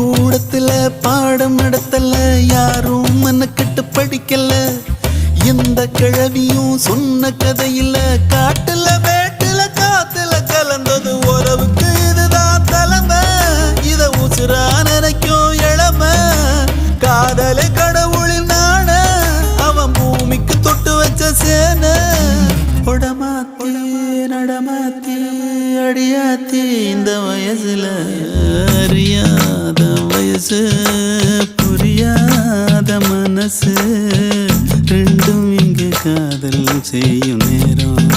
பள்ளிக்கூடத்துல பாடம் நடத்தல யாரும் மனக்கட்டு படிக்கல. எந்த கிழவியும் சொன்ன கதையில காட்டுல வேட்டுல காத்துல கலந்தது உறவுக்கு இதுதான் தலைமை. இத உசுரா நினைக்கும் இளமை. காதல கடவுளின் நாண அவன் பூமிக்கு தொட்டு வச்ச சேன. உடமாத்தி நடமாத்தி அடியாத்தி இந்த வயசுல அறியா மனசு புரியாத மனசு ரெண்டும் இங்கு காதல் செய்யும் நேரம்.